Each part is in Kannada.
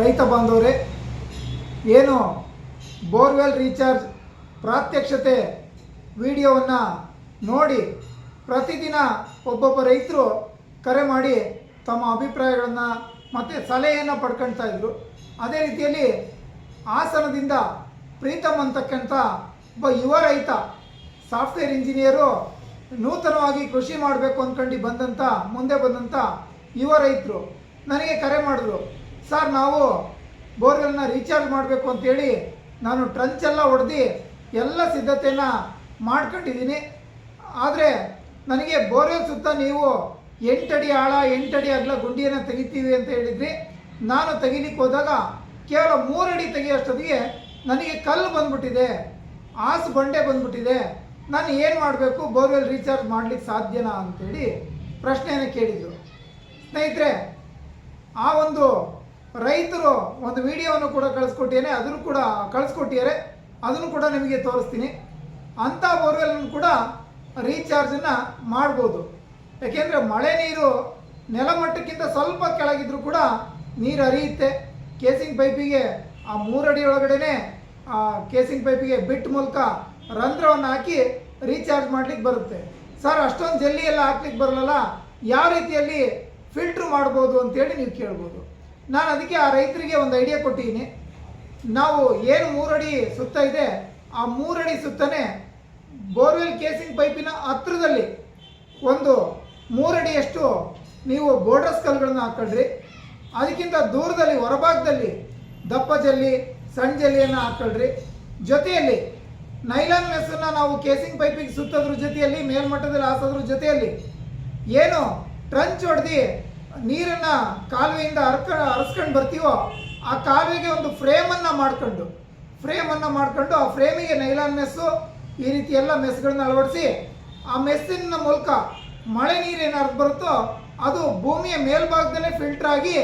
ರೈತ ಬಾಂಧವರೇ, ಏನು ಬೋರ್ವೆಲ್ ರೀಚಾರ್ಜ್ ಪ್ರಾತ್ಯಕ್ಷತೆ ವಿಡಿಯೋವನ್ನು ನೋಡಿ ಪ್ರತಿದಿನ ಒಬ್ಬೊಬ್ಬ ರೈತರು ಕರೆ ಮಾಡಿ ತಮ್ಮ ಅಭಿಪ್ರಾಯಗಳನ್ನು ಮತ್ತು ಸಲಹೆಯನ್ನು ಪಡ್ಕೊಳ್ತಾ ಇದ್ರು. ಅದೇ ರೀತಿಯಲ್ಲಿ ಹಾಸನದಿಂದ ಪ್ರೀತಮ್ ಅಂತಕ್ಕಂಥ ಒಬ್ಬ ಯುವ ರೈತ, ಸಾಫ್ಟ್ವೇರ್ ಇಂಜಿನಿಯರು, ನೂತನವಾಗಿ ಕೃಷಿ ಮಾಡಬೇಕು ಅಂದ್ಕೊಂಡು ಬಂದಂಥ ಮುಂದೆ ಬಂದಂಥ ಯುವ ರೈತರು ನನಗೆ ಕರೆ ಮಾಡಿದ್ರು. ಸರ್, ನಾವು ಬೋರ್ವೆಲ್ನ ರೀಚಾರ್ಜ್ ಮಾಡಬೇಕು ಅಂತೇಳಿ ನಾನು ಟ್ರಂಚ್ ಎಲ್ಲ ಹೊಡೆದು ಎಲ್ಲ ಸಿದ್ಧತೆಯನ್ನು ಮಾಡ್ಕೊಂಡಿದ್ದೀನಿ. ಆದರೆ ನನಗೆ ಬೋರ್ವೆಲ್ ಸುತ್ತ ನೀವು ಎಂಟಡಿ ಆಳ ಎಂಟಡಿ ಅಗಲ ಗುಂಡಿಯನ್ನು ತೆಗಿತೀವಿ ಅಂತ ಹೇಳಿದ್ರಿ. ನಾನು ತೆಗಿಲಿಕ್ಕೆ ಹೋದಾಗ ಕೇವಲ ಮೂರಡಿ ತೆಗಿಯೋಷ್ಟೊತ್ತಿಗೆ ನನಗೆ ಕಲ್ಲು ಬಂದ್ಬಿಟ್ಟಿದೆ, ಆಸು ಬಂಡೆ ಬಂದ್ಬಿಟ್ಟಿದೆ. ನಾನು ಏನು ಮಾಡಬೇಕು, ಬೋರ್ವೆಲ್ ರೀಚಾರ್ಜ್ ಮಾಡಲಿಕ್ಕೆ ಸಾಧ್ಯನಾ ಅಂತೇಳಿ ಪ್ರಶ್ನೆಯನ್ನು ಕೇಳಿದರು. ಸ್ನೇಹಿತರೆ, ಆ ಒಂದು ರೈತರು ಒಂದು ವಿಡಿಯೋವನ್ನು ಕೂಡ ಕಳಿಸ್ಕೊಟ್ಟಿದ್ದೇನೆ, ಅದನ್ನು ಕೂಡ ಕಳಿಸ್ಕೊಟ್ಟಿದ್ದಾರೆ, ಅದನ್ನು ಕೂಡ ನಿಮಗೆ ತೋರಿಸ್ತೀನಿ. ಅಂಥ ಬೋರ್ವೆಲ್ನ ಕೂಡ ರೀಚಾರ್ಜನ್ನು ಮಾಡ್ಬೋದು. ಯಾಕೆಂದರೆ ಮಳೆ ನೀರು ನೆಲಮಟ್ಟಕ್ಕಿಂತ ಸ್ವಲ್ಪ ಕೆಳಗಿದ್ರೂ ಕೂಡ ನೀರು ಹರಿಯುತ್ತೆ. ಕೇಸಿಂಗ್ ಪೈಪಿಗೆ ಆ ಮೂರಡಿ ಒಳಗಡೆ ಆ ಕೇಸಿಂಗ್ ಪೈಪಿಗೆ ಬಿಟ್ ಮೂಲಕ ರಂಧ್ರವನ್ನು ಹಾಕಿ ರೀಚಾರ್ಜ್ ಮಾಡ್ಲಿಕ್ಕೆ ಬರುತ್ತೆ. ಸರ್, ಅಷ್ಟೊಂದು ಜಲ್ಲಿ ಎಲ್ಲ ಹಾಕ್ಲಿಕ್ಕೆ ಬರಲ್ಲ ಯಾವ ರೀತಿಯಲ್ಲಿ ಫಿಲ್ಟ್ರ್ ಮಾಡ್ಬೋದು ಅಂತೇಳಿ ನೀವು ಕೇಳ್ಬೋದು. ನಾನು ಅದಕ್ಕೆ ಆ ರೈತರಿಗೆ ಒಂದು ಐಡಿಯಾ ಕೊಟ್ಟಿದ್ದೀನಿ. ನಾವು ಏನು ಮೂರಡಿ ಸುತ್ತ ಇದೆ. ಆ ಮೂರಡಿ ಸುತ್ತನೇ ಬೋರ್ವೆಲ್ ಕೇಸಿಂಗ್ ಪೈಪಿನ ಹತ್ರದಲ್ಲಿ ಒಂದು ಮೂರಡಿಯಷ್ಟು ನೀವು ಬೋರ್ಡರ್ಸ್ ಕಲ್ಗಳನ್ನ ಹಾಕೊಳ್ರಿ ಅದಕ್ಕಿಂತ ದೂರದಲ್ಲಿ ಹೊರಭಾಗದಲ್ಲಿ ದಪ್ಪ ಜಲ್ಲಿ, ಸಣ್ಣ ಜಲ್ಲಿಯನ್ನು ಹಾಕ್ಕೊಳ್ರಿ. ಜೊತೆಯಲ್ಲಿ ನೈಲಾನ್ ಮೆಸ್ಸನ್ನು ನಾವು ಕೇಸಿಂಗ್ ಪೈಪಿಗೆ ಸುತ್ತೋದ್ರ ಜೊತೆಯಲ್ಲಿ, ಮೇಲ್ಮಟ್ಟದಲ್ಲಿ ಹಾಸೋದ್ರ ಜೊತೆಯಲ್ಲಿ ಏನು ಟ್ರಂಚ್ ಹೊಡೆದು ನೀರನ್ನು ಕಾಲುವೆಯಿಂದ ಹರ್ಕ ಹರಿಸ್ಕೊಂಡು ಬರ್ತೀವೋ ಆ ಕಾಲುವೆಗೆ ಒಂದು ಫ್ರೇಮನ್ನು ಮಾಡ್ಕೊಂಡು ಫ್ರೇಮನ್ನು ಮಾಡ್ಕೊಂಡು ಆ ಫ್ರೇಮಿಗೆ ನೈಲಾನ್ ಮೆಸ್ಸು ಈ ರೀತಿ ಎಲ್ಲ ಮೆಸ್ಗಳನ್ನ ಅಳವಡಿಸಿ ಆ ಮೆಸ್ಸಿನ ಮೂಲಕ ಮಳೆ ನೀರು ಏನಾದ್ರು ಬರುತ್ತೋ ಅದು ಭೂಮಿಯ ಮೇಲ್ಭಾಗದಲ್ಲೇ ಫಿಲ್ಟರ್ ಆಗಿ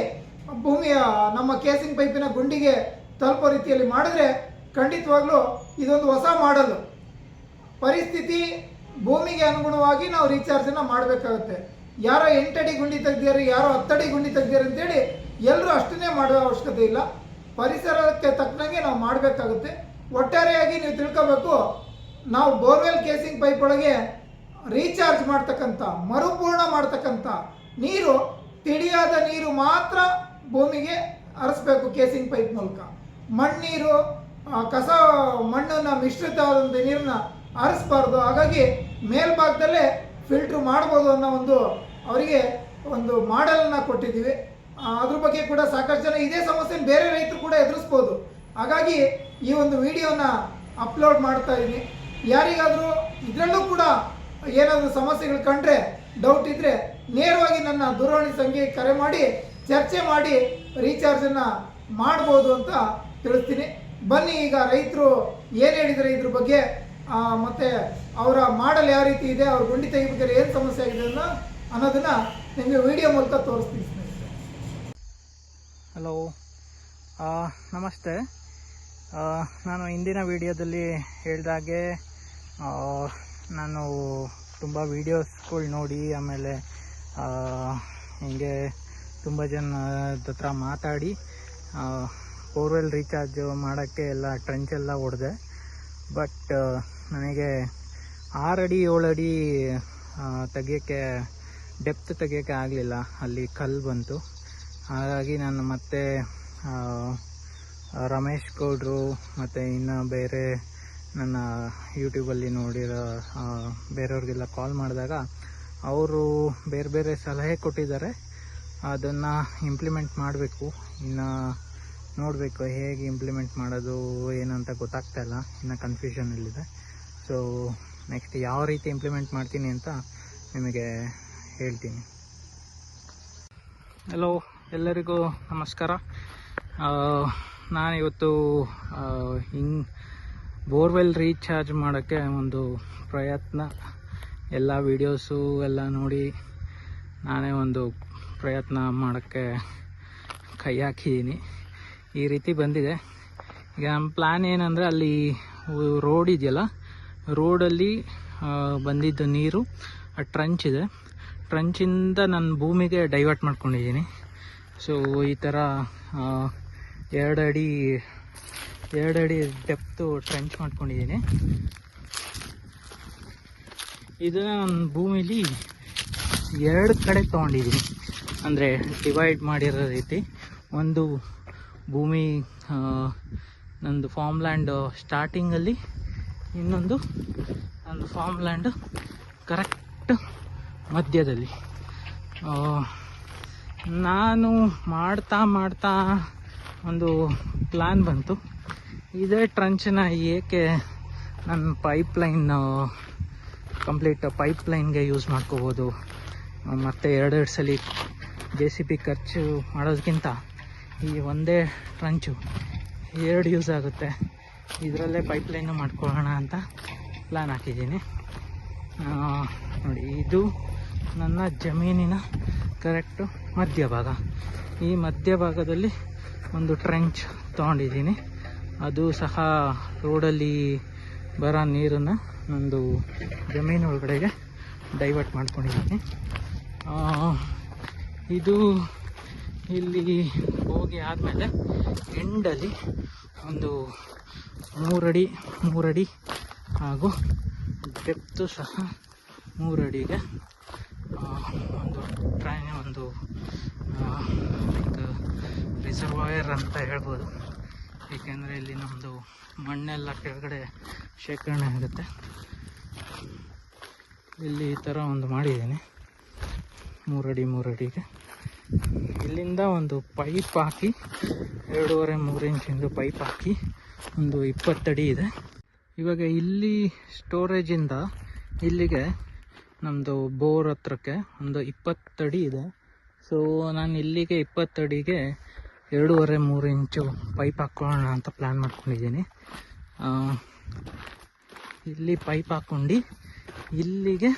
ಭೂಮಿಯ ನಮ್ಮ ಕೇಸಿಂಗ್ ಪೈಪಿನ ಗುಂಡಿಗೆ ತಲುಪೋ ರೀತಿಯಲ್ಲಿ ಮಾಡಿದ್ರೆ ಖಂಡಿತವಾಗ್ಲೂ ಇದೊಂದು ಹೊಸ ಮಾಡಲು ಪರಿಸ್ಥಿತಿ ಭೂಮಿಗೆ ಅನುಗುಣವಾಗಿ ನಾವು ರೀಚಾರ್ಜನ್ನು ಮಾಡಬೇಕಾಗುತ್ತೆ. ಯಾರೋ ಎಂಟಡಿ ಗುಂಡಿ ತೆಗ್ದಿದ್ದಾರೆ, ಯಾರೋ ಹತ್ತಡಿ ಗುಂಡಿ ತೆಗ್ದಿದ್ದಾರೆ ಅಂತೇಳಿ ಎಲ್ಲರೂ ಅಷ್ಟನ್ನೇ ಮಾಡೋ ಅವಶ್ಯಕತೆ ಇಲ್ಲ. ಪರಿಸರಕ್ಕೆ ತಕ್ಕನಾಗೆ ನಾವು ಮಾಡಬೇಕಾಗುತ್ತೆ. ಒಟ್ಟಾರೆಯಾಗಿ ನೀವು ತಿಳ್ಕೋಬೇಕು, ನಾವು ಬೋರ್ವೆಲ್ ಕೇಸಿಂಗ್ ಪೈಪ್ ಒಳಗೆ ರೀಚಾರ್ಜ್ ಮಾಡ್ತಕ್ಕಂಥ, ಮರುಪೂರ್ಣ ಮಾಡ್ತಕ್ಕಂಥ ನೀರು, ತಿಳಿಯಾದ ನೀರು ಮಾತ್ರ ಭೂಮಿಗೆ ಹರಿಸ್ಬೇಕು ಕೇಸಿಂಗ್ ಪೈಪ್ ಮೂಲಕ. ಮಣ್ಣೀರು ಕಸ, ಮಣ್ಣನ್ನು ಮಿಶ್ರಿತವಾದಂಥ ನೀರನ್ನ ಹರಿಸ್ಬಾರ್ದು. ಹಾಗಾಗಿ ಮೇಲ್ಭಾಗದಲ್ಲೇ ಫಿಲ್ಟ್ರ್ ಮಾಡ್ಬೋದು ಅನ್ನೋ ಒಂದು ಅವರಿಗೆ ಒಂದು ಮಾಡೆಲನ್ನು ಕೊಟ್ಟಿದ್ದೀವಿ. ಅದ್ರ ಬಗ್ಗೆ ಕೂಡ ಸಾಕಷ್ಟು ಜನ ಇದೇ ಸಮಸ್ಯೆನ ಬೇರೆ ರೈತರು ಕೂಡ ಎದುರಿಸ್ಬೋದು. ಹಾಗಾಗಿ ಈ ಒಂದು ವಿಡಿಯೋನ ಅಪ್ಲೋಡ್ ಮಾಡ್ತಾ ಇದ್ದೀನಿ ಯಾರಿಗಾದರೂ ಇದರಲ್ಲೂ ಕೂಡ ಏನಾದರೂ ಸಮಸ್ಯೆಗಳು ಕಂಡ್ರೆ ಡೌಟ್ ಇದ್ದರೆ ನೇರವಾಗಿ ನನ್ನ ದೂರವಾಣಿ ಸಂಖ್ಯೆ ಕರೆ ಮಾಡಿ, ಚರ್ಚೆ ಮಾಡಿ ರೀಚಾರ್ಜನ್ನು ಮಾಡ್ಬೋದು ಅಂತ ತಿಳಿಸ್ತೀನಿ. ಬನ್ನಿ ಈಗ ರೈತರು ಏನು ಹೇಳಿದರೆ ಇದ್ರ ಬಗ್ಗೆ. ಮತ್ತೆ ಅವರ ಮಾಡಲ್ ಯಾವ ರೀತಿ ಇದೆ, ಅವ್ರ ಗುಂಡಿ ತೆಗಿಬೇಕಾದ್ರೆ ಏನು ಸಮಸ್ಯೆ ಆಗಿದೆ ಅನ್ನೋ ಅನ್ನೋದನ್ನ ನಿಮಗೆ ವಿಡಿಯೋ ಮೂಲಕ ತೋರಿಸ್ತೀನಿ ಹಲೋ ನಮಸ್ತೆ. ನಾನು ಹಿಂದಿನ ವಿಡಿಯೋದಲ್ಲಿ ಹೇಳಿದಾಗೆ ನಾನು ತುಂಬ ವೀಡಿಯೋಸ್ಗಳು ನೋಡಿ, ಆಮೇಲೆ ಹಿಂಗೆ ತುಂಬ ಜನದ ಹತ್ರ ಮಾತಾಡಿ ಬೋರ್ವೆಲ್ ರೀಚಾರ್ಜ್ ಮಾಡೋಕ್ಕೆ ಎಲ್ಲ ಟ್ರೆಂಚ್ ಎಲ್ಲ ಹೊಡೆದೆ. ಬಟ್ ನನಗೆ ಆರು ಅಡಿ ಏಳು ಅಡಿ ತೆಗಿಯೋಕ್ಕೆ ಡೆಪ್ತ್ ತೆಗಿಯೋಕ್ಕೆ ಆಗಲಿಲ್ಲ. ಅಲ್ಲಿ ಕಲ್ಲು ಬಂತು. ಹಾಗಾಗಿ ನಾನು ಮತ್ತೆ ರಮೇಶ್ ಗೌಡ್ರು ಮತ್ತು ಇನ್ನು ಬೇರೆ ನನ್ನ ಯೂಟ್ಯೂಬಲ್ಲಿ ನೋಡಿರೋ ಬೇರೆಯವ್ರಿಗೆಲ್ಲ ಕಾಲ್ ಮಾಡಿದಾಗ ಅವರು ಬೇರೆ ಬೇರೆ ಸಲಹೆ ಕೊಟ್ಟಿದ್ದಾರೆ. ಅದನ್ನು ಇಂಪ್ಲಿಮೆಂಟ್ ಮಾಡಬೇಕು. ಇನ್ನು ನೋಡಬೇಕು ಹೇಗೆ ಇಂಪ್ಲಿಮೆಂಟ್ ಮಾಡೋದು ಏನಂತ ಗೊತ್ತಾಗ್ತಾ ಇಲ್ಲ. ಇನ್ನು ಕನ್ಫ್ಯೂಷನಲ್ಲಿದೆ ಸೊ ನೆಕ್ಸ್ಟ್ ಯಾವ ರೀತಿ ಇಂಪ್ಲಿಮೆಂಟ್ ಮಾಡ್ತೀನಿ ಅಂತ ನಿಮಗೆ ಹೇಳ್ತೀನಿ. ಹಲೋ ಎಲ್ಲರಿಗೂ ನಮಸ್ಕಾರ. ನಾನಿವತ್ತು ಹಿಂಗೆ ಬೋರ್ವೆಲ್ ರೀಚಾರ್ಜ್ ಮಾಡೋಕ್ಕೆ ಒಂದು ಪ್ರಯತ್ನ. ಎಲ್ಲ ವೀಡಿಯೋಸು ಎಲ್ಲ ನೋಡಿ ನಾನೇ ಒಂದು ಪ್ರಯತ್ನ ಮಾಡೋಕ್ಕೆ ಕೈ ಹಾಕಿದ್ದೀನಿ. ಈ ರೀತಿ ಬಂದಿದೆ. ಈಗ ನಮ್ಮ ಪ್ಲ್ಯಾನ್ ಏನಂದರೆ ಅಲ್ಲಿ ರೋಡ್ ಇದೆಯಲ್ಲ ರೋಡಲ್ಲಿ ಬಂದಿದ್ದ ನೀರು ಟ್ರಂಚ್ ಇದೆ. ಟ್ರಂಚಿಂದ ನನ್ನ ಭೂಮಿಗೆ ಡೈವರ್ಟ್ ಮಾಡ್ಕೊಂಡಿದ್ದೀನಿ. ಸೊ ಈ ಥರ ಎರಡು ಅಡಿ ಎರಡು ಅಡಿ ಡೆಪ್ತು ಟ್ರೆಂಚ್ ಮಾಡ್ಕೊಂಡಿದ್ದೀನಿ. ಇದು ನನ್ನ ಭೂಮಿಲಿ ಎರಡು ಕಡೆ ತೊಗೊಂಡಿದ್ದೀನಿ. ಅಂದರೆ ಡಿವೈಡ್ ಮಾಡಿರೋ ರೀತಿ. ಒಂದು ಭೂಮಿ ನಂದು ಫಾರ್ಮ್ ಲ್ಯಾಂಡ್ ಸ್ಟಾರ್ಟಿಂಗಲ್ಲಿ ಇನ್ನೊಂದು, ನಂದು ಫಾರ್ಮ್ ಲ್ಯಾಂಡ್ ಕರೆಕ್ಟ್ ಮಧ್ಯದಲ್ಲಿ. ನಾನು ಮಾಡ್ತಾ ಮಾಡ್ತಾ ಒಂದು ಪ್ಲ್ಯಾನ್ ಬಂತು. ಇದೇ ಟ್ರಂಚನ್ನ ಏಕೆ ನನ್ನ ಪೈಪ್ಲೈನ್ ಕಂಪ್ಲೀಟ್ ಪೈಪ್ಲೈನ್ಗೆ ಯೂಸ್ ಮಾಡ್ಕೋಬೋದು. ಮತ್ತು ಎರಡೆರಡು ಸಲ ಜೆ ಸಿ ಬಿ ಖರ್ಚು ಮಾಡೋದಕ್ಕಿಂತ ಈ ಒಂದೇ ಟ್ರಂಚು ಎರಡು ಯೂಸ್ ಆಗುತ್ತೆ. ಇದರಲ್ಲೇ ಪೈಪ್ಲೈನು ಮಾಡ್ಕೊಳ್ಳೋಣ ಅಂತ ಪ್ಲ್ಯಾನ್ ಹಾಕಿದ್ದೀನಿ. ನೋಡಿ, ಇದು ನನ್ನ ಜಮೀನಿನ ಕರೆಕ್ಟು ಮಧ್ಯಭಾಗ. ಈ ಮಧ್ಯಭಾಗದಲ್ಲಿ ಒಂದು ಟ್ರೆಂಚ್ ತೊಗೊಂಡಿದ್ದೀನಿ. ಅದು ಸಹ ರೋಡಲ್ಲಿ ಬರೋ ನೀರನ್ನು ನಂದು ಜಮೀನು ಒಳಗಡೆಗೆ ಡೈವರ್ಟ್ ಮಾಡ್ಕೊಂಡಿದ್ದೀನಿ. ಇದು ಇಲ್ಲಿ ಹೋಗಿ ಆದಮೇಲೆ ಎಂಡಲ್ಲಿ ಒಂದು ಮೂರಡಿ ಮೂರಡಿ ಹಾಗೂ ಡೆಪ್ತು ಸಹ ಮೂರಡಿಗೆ ಒಂದು ಟ್ರೈನ್, ಒಂದು ರಿಸರ್ವಾಯರ್ ಅಂತ ಹೇಳ್ಬೋದು. ಏಕೆಂದರೆ ಇಲ್ಲಿ ನಮ್ಮದು ಮಣ್ಣೆಲ್ಲ ಕೆಳಗಡೆ ಶೇಖರಣೆ ಆಗುತ್ತೆ. ಇಲ್ಲಿ ಈ ಥರ ಒಂದು ಮಾಡಿದ್ದೀನಿ. ಮೂರಡಿ, ಮೂರಡಿಗೆ. ಇಲ್ಲಿಂದ ಒಂದು ಪೈಪ್ ಹಾಕಿ, ಎರಡೂವರೆ, ಮೂರು ಇಂಚಿಂದು ಪೈಪ್ ಹಾಕಿ ಒಂದು ಇಪ್ಪತ್ತಡಿ ಇದೆ. ಇವಾಗ ಇಲ್ಲಿ ಸ್ಟೋರೇಜಿಂದ ಇಲ್ಲಿಗೆ ನಮ್ಮದು ಬೋರ್ ಹತ್ರಕ್ಕೆ, ಒಂದು ಇಪ್ಪತ್ತಡಿ ಇದೆ. ಸೊ ನಾನು ಇಲ್ಲಿಗೆ ಇಪ್ಪತ್ತಡಿಗೆ ಎರಡೂವರೆ, ಮೂರು ಇಂಚು ಪೈಪ್ ಹಾಕ್ಕೊಳ್ಳೋಣ ಅಂತ ಪ್ಲ್ಯಾನ್ ಮಾಡ್ಕೊಂಡಿದ್ದೀನಿ. ಇಲ್ಲಿ ಪೈಪ್ ಹಾಕ್ಕೊಂಡು ಇಲ್ಲಿಗೆ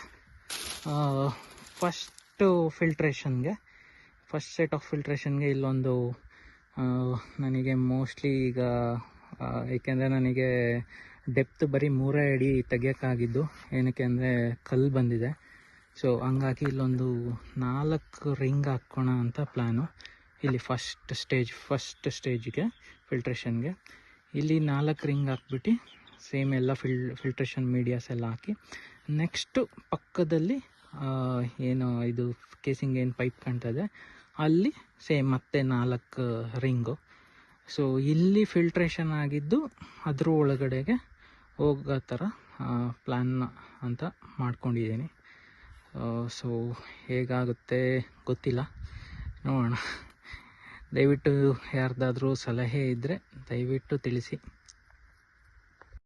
ಫಸ್ಟು ಫಿಲ್ಟ್ರೇಷನ್ಗೆ ಫಸ್ಟ್ ಸೆಟ್ ಆಫ್ ಫಿಲ್ಟ್ರೇಷನ್ಗೆ ಇಲ್ಲೊಂದು ನನಗೆ ಮೋಸ್ಟ್ಲಿ ಈಗ ಏಕೆಂದರೆ ನನಗೆ ಡೆಪ್ತ್ ಬರೀ ಮೂರೇ ಅಡಿ ತೆಗಿಯೋಕ್ಕಾಗಿದ್ದು, ಏನಕ್ಕೆ ಅಂದರೆ ಕಲ್ಲು ಬಂದಿದೆ. ಸೊ ಹಂಗಾಗಿ ಇಲ್ಲೊಂದು ನಾಲ್ಕು ರಿಂಗ್ ಹಾಕ್ಕೋಣ ಅಂತ ಪ್ಲ್ಯಾನು ಇಲ್ಲಿ ಫಸ್ಟ್ ಸ್ಟೇಜ್ ಫಸ್ಟ್ ಸ್ಟೇಜ್ಗೆ ಫಿಲ್ಟ್ರೇಷನ್ಗೆ ಇಲ್ಲಿ ನಾಲ್ಕು ರಿಂಗ್ ಹಾಕ್ಬಿಟ್ಟು ಸೇಮ್ ಎಲ್ಲ ಫಿಲ್ ಫಿಲ್ಟ್ರೇಷನ್ ಮೀಡಿಯಾಸ್ ಎಲ್ಲ ಹಾಕಿ. ನೆಕ್ಸ್ಟು ಪಕ್ಕದಲ್ಲಿ ಏನು, ಇದು ಕೇಸಿಂಗ್ ಏನು ಪೈಪ್ ಕಾಣ್ತದೆ ಅಲ್ಲಿ ಸೇಮ್ ಮತ್ತೆ ನಾಲ್ಕು ರಿಂಗು. ಸೊ ಇಲ್ಲಿ ಫಿಲ್ಟ್ರೇಷನ್ ಆಗಿದ್ದು, ಅದರ ಒಳಗಡೆಗೆ ಹೋಗೋ ಥರ ಪ್ಲ್ಯಾನ್ನ ಅಂತ ಮಾಡ್ಕೊಂಡಿದ್ದೀನಿ. ಸೊ ಹೇಗಾಗುತ್ತೆ ಗೊತ್ತಿಲ್ಲ. ನೋಡೋಣ. ದಯವಿಟ್ಟು ಯಾರ್ದಾದ್ರೂ ಸಲಹೆ ಇದ್ದರೆ ದಯವಿಟ್ಟು ತಿಳಿಸಿ.